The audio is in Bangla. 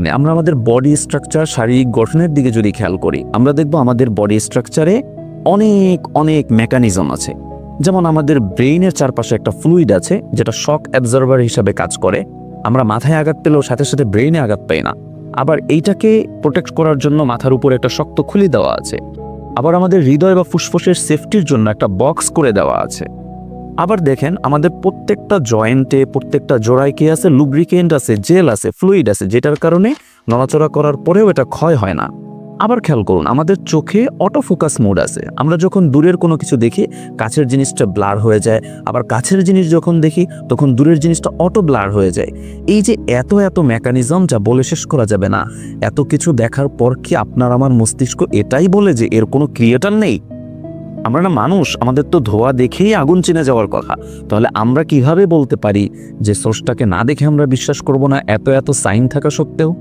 মানে আমরা আমাদের বডি স্ট্রাকচার শারীরিক গঠনের দিকে যদি খেয়াল করি, আমরা দেখব আমাদের বডি স্ট্রাকচারে অনেক অনেক মেকানিজম আছে। যেমন আমাদের ব্রেইনের চারপাশে একটা ফ্লুইড আছে, যেটা শক অ্যাবজর্ভার হিসাবে কাজ করে। আমরা মাথায় আঘাত পেলেও সাথে সাথে ব্রেইনে আঘাত পাই না। আবার এইটাকে প্রোটেক্ট করার জন্য মাথার উপরে একটা শক্ত খুলি দেওয়া আছে। আবার আমাদের হৃদয় বা ফুসফুসের সেফটির জন্য একটা বক্স করে দেওয়া আছে। আবার দেখেন, আমাদের প্রত্যেকটা জয়েন্টে, প্রত্যেকটা জোড়ায় কি আছে? লুব্রিকেন্ট আছে জেল আছে ফ্লুইড আছে, যেটার কারণে নড়াচড়া করার পরেও এটা ক্ষয় হয় না। আবার খেয়াল করুন, আমাদের চোখে অটো ফোকাস মোড আছে। আমরা যখন দূরের কোনো কিছু দেখি, কাছের জিনিসটা ব্লার হয়ে যায়। আবার কাছের জিনিস যখন দেখি, তখন দূরের জিনিসটা অটো ব্লার হয়ে যায়। এই যে এত এত মেকানিজম যা বলে শেষ করা যাবে না। এত কিছু দেখার পর কি আপনার আমার মস্তিষ্ক এটাই বলে যে এর কোনো ক্রিয়েটার নেই? আমরা না মানুষ, আমাদের তো ধোয়া দেখেই আগুন চিনে যাওয়ার কথা। তাহলে আমরা কীভাবে বলতে পারি যে সোর্সটাকে না দেখে আমরা বিশ্বাস করব না? এত এত সাইন থাকা সত্ত্বেও।